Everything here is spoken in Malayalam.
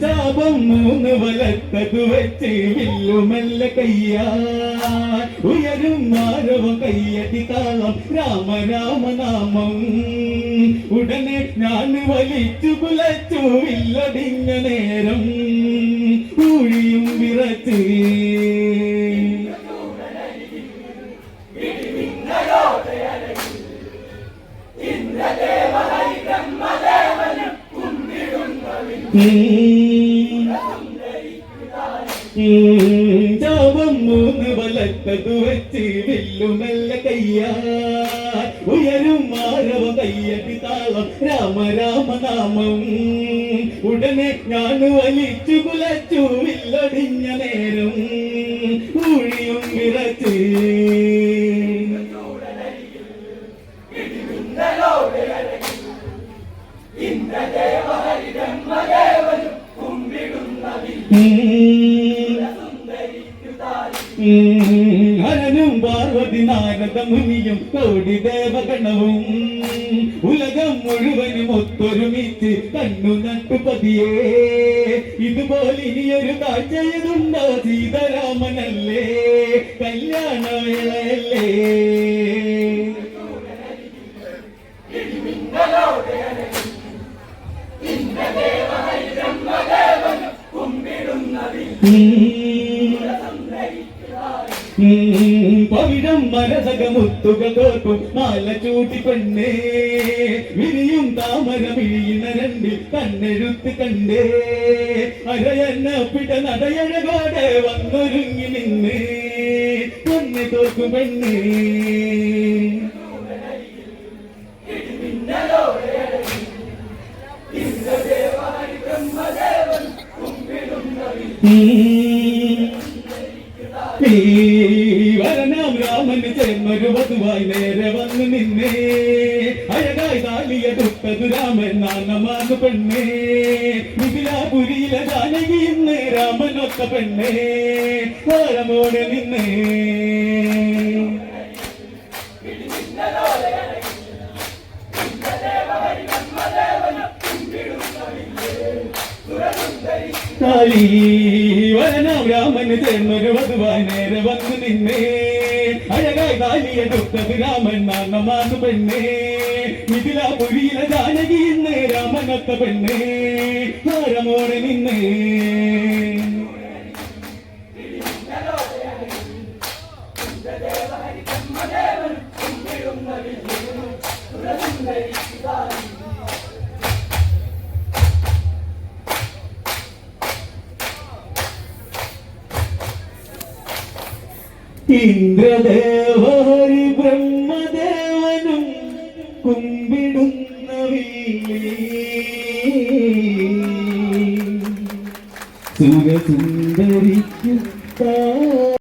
ചാപം മൂന്ന് വലത്തത് വെച്ച് വില്ലുമല്ല കയ്യാ ഉയരും മാരവ കയ്യടി താളം രാമ ഉടനെ ഞാൻ വലിച്ചു കുലച്ചു വില്ലടിഞ്ഞ നേരം ഊഴിയും വിറച്ച് ജാവം മൂന്ന് വലത്തതു വെച്ച് വില്ലുമല്ല കയ്യാ ഉയരും മാരവ കയ്യടി താളം രാമ രാമ നാമം ഉടനെ ഞാൻ വലിച്ചു കുലച്ചു വില്ലടിഞ്ഞ നേരം. ഊഴിയും വിറച്ച് ഹരനും പാർവതി കോടി ദേവഗണവും. ഉലകം മുഴുവനും ഒത്തൊരുമിച്ച് കണ്ണു നട്ടുപതിയേ ഇതുപോലെ ഇനിയൊരു കാഴ്ചയതുണ്ടോ സീതാരാമനല്ലേ? കല്യാണവേളയല്ലേ? പവിഴം മരതകമുത്തുക തോക്കും മാല ചൂട്ടി പെണ്ണേ വിരിയും താമര വിഴിയുന്ന രണ്ടിൽ കണ്ണെഴുത്ത് കണ്ടേ. അരയന്ന പിട നടയഴകോടെ വന്നൊരുങ്ങി നിന്നേ. തന്നെ തോക്കും പെണ്ണേ. വരണം രാമന് വധുവായി നേരെ വന്നു നിന്നേ. അഴകായി താലിയെടുത്തതു രാമൻ നാണമാന്നു പെണ്ണേ. മിഥിലാപുരിയിലെ ജാനകി രാമനൊത്ത പെണ്ണേ. വാരമോടെ നിന്നേ. കാളി. വരണം രാമന് ചേർന്നൊരു വധുവായി നേരെ വന്നു നിന്നേ. അഴകായി താലിയെടുത്തത് രാമൻ നാണമാണ് പെണ്ണേ. മിഥിലാപുരിയിലെ ജാനകി ഇന്ന് രാമനത്ത പെണ്ണേ. താരമോടെ നിന്നേ. ഇന്ദ്രദേവഹരി ബ്രഹ്മദേവനും കുമ്പിടുന്ന സുരസുന്ദരി